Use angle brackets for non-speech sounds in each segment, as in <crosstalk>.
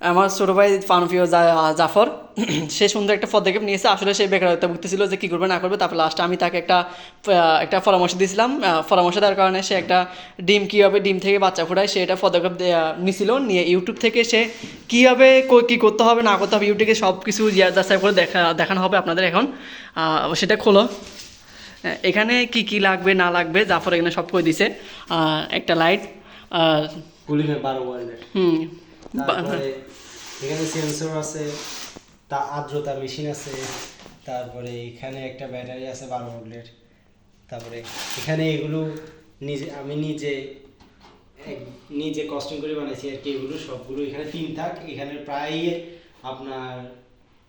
আমার ছোটো ভাই ফানফিও জাফর <clears throat> সে সুন্দর একটা পদক্ষেপ নিয়েছে। আসলে সে বেকারত্ব ভুগতেছিল যে কী করবে না করবে। তারপর লাস্টে আমি তাকে একটা একটা পরামর্শ দিয়েছিলাম। পরামর্শ দেওয়ার কারণে সে একটা ডিম কীভাবে ডিম থেকে বাচ্চা ফোটায় সে এটা পদক্ষেপ নিছিল। নিয়ে ইউটিউব থেকে সে কীভাবে কী করতে হবে না করতে হবে ইউটিউবে সব কিছু জিয়া- যাচাই করে দেখা দেখানো হবে আপনাদের এখন। সেটা খোলো। এখানে কি কি লাগবে না লাগবে জাফর এখানে সব করে দিছে। একটা লাইট হুম। তারপরে এখানে সেন্সর আছে তা আর্দ্রতা মেশিন আছে তারপরে এখানে একটা ব্যাটারি আছে বারো ভোল্টের। তারপরে এখানে এগুলো নিজে আমি নিজে নিজে কস্টিং করে বানাইছি আর কি এগুলো সবগুলো এখানে তিন থাক। এখানে প্রায় আপনার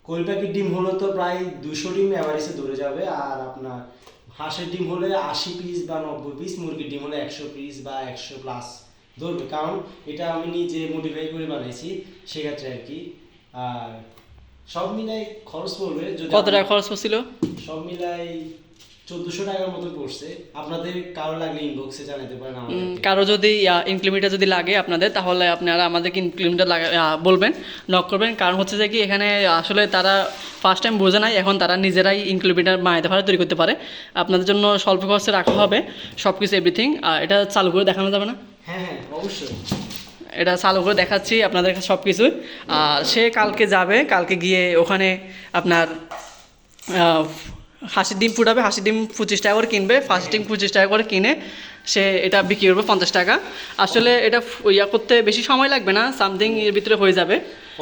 পাখির ডিম হলো তো প্রায় দুশো ডিম অ্যাভারেজে ধরে যাবে আর আপনার হাঁসের ডিম হলে আশি পিস বা নব্বই পিস মুরগির ডিম হলে একশো পিস বা একশো প্লাস ধরবে কারণ এটা আমি নিজে মডিফাই করে বানাইছি সেক্ষেত্রে আর কি। আর সব মিলাই খরচ পড়বে যদি কত টাকা খরচ পড়ছিল? সব মিলাই চোদ্দশো টাকার মতো পড়ছে। আপনাদের কারও লাগলে ইনবক্সে জানাতে পারেন আমাদের কারও যদি ইনক্লিমিটার যদি লাগে আপনাদের তাহলে আপনারা আমাদেরকে ইনক্লিমিটার লাগা বলবেন নক করবেন। কারণ হচ্ছে যে কি এখানে আসলে তারা ফার্স্ট টাইম বোঝে নাই এখন তারা নিজেরাই ইনক্লিমিটার বানাতে পারে তৈরি করতে পারে। আপনাদের জন্য স্বল্প খরচে রাখা হবে সব কিছু এভরিথিং এটা চালু করে দেখানো যাবে না। অবশ্যই। এটা চালু করে দেখাচ্ছি আপনাদের কাছে সব কিছু আর সে কালকে যাবে কালকে গিয়ে ওখানে আপনার হাঁসের ডিম ফুটাবে হাঁসের ডিম পঁচিশ টাকা করে কিনবে ফার্স্ট ডিম পঁচিশ টাকা করে কিনে সে এটা বিক্রি করবে পঞ্চাশ টাকা। আসলে এটা ইয়া করতে বেশি সময় লাগবে না সামথিং এর ভিতরে হয়ে যাবে।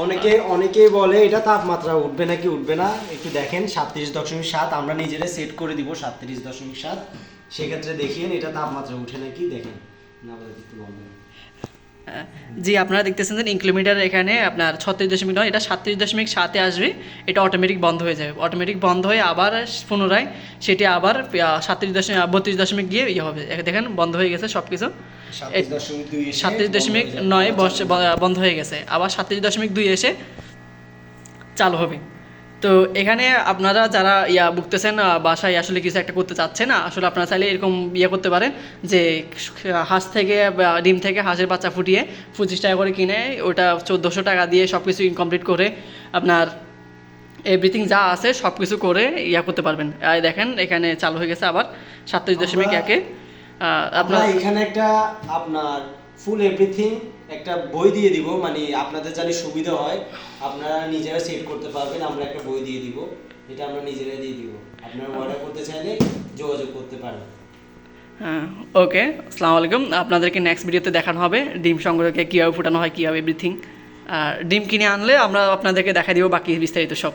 অনেকে অনেকে বলে এটা তাপমাত্রা উঠবে নাকি উঠবে না? একটু দেখেন সাতত্রিশ দশমিক সাত আমরা নিজেরা সেট করে দিব সাতত্রিশ দশমিক সাত। সেক্ষেত্রে দেখিয়েন এটা তাপমাত্রা উঠে নাকি দেখেন। জি আপনারা দেখতেছেন যে ইনক্লিমিটার এখানে আপনার ছত্রিশ দশমিক নয় এটা সাতত্রিশ দশমিক সাতে আসবে এটা অটোমেটিক বন্ধ হয়ে যাবে। অটোমেটিক বন্ধ হয়ে আবার পুনরায় সেটি আবার সাতত্রিশ দশমিক বত্রিশ দশমিক গিয়ে ইয়ে হবে। দেখেন বন্ধ হয়ে গেছে সব কিছু সাতত্রিশ দশমিক হয়ে। নয় বন্ধ হয়ে গেছে। আবার সাতত্রিশ দশমিক দুই এসে চালু হবে। তো এখানে আপনারা যারা ইয়া ভুগতেছেন বাসায় আসলে কিছু একটা করতে চাচ্ছেন না আসলে আপনারা চাইলে এরকম ইয়ে করতে পারেন যে হাঁস থেকে ডিম থেকে হাঁসের বাচ্চা ফুটিয়ে পঁচিশ টাকা করে কিনে ওটা চোদ্দোশো টাকা দিয়ে সব কিছু ইনকমপ্লিট করে আপনার এভরিথিং যা আছে সব কিছু করে ইয়া করতে পারবেন। আর দেখেন এখানে চালু হয়ে গেছে আবার সাতত্রিশ দশমিক একে। আপনার এখানে একটা আপনার ফুল এভরিথিং একটা বই দিয়ে দিব মানে আপনাদের জানি সুবিধা হয়, আপনারা নিজেরা সেট করতে পারবেন, আমরা একটা বই দিয়ে দিব, এটা আমরা নিজেরাই দিয়ে দিব। আপনারা অর্ডার করতে চাইলে যোগাযোগ করতে পারেন। হ্যাঁ ওকে আসসালামু আলাইকুম। আপনাদেরকে নেক্সট ভিডিওতে দেখানো হবে ডিম সংগ্রহকে কীভাবে ফুটানো হয়, কীভাবে এভরিথিং আর ডিম কিনে আনলে আমরা আপনাদেরকে দেখা দিব বাকি বিস্তারিত সব।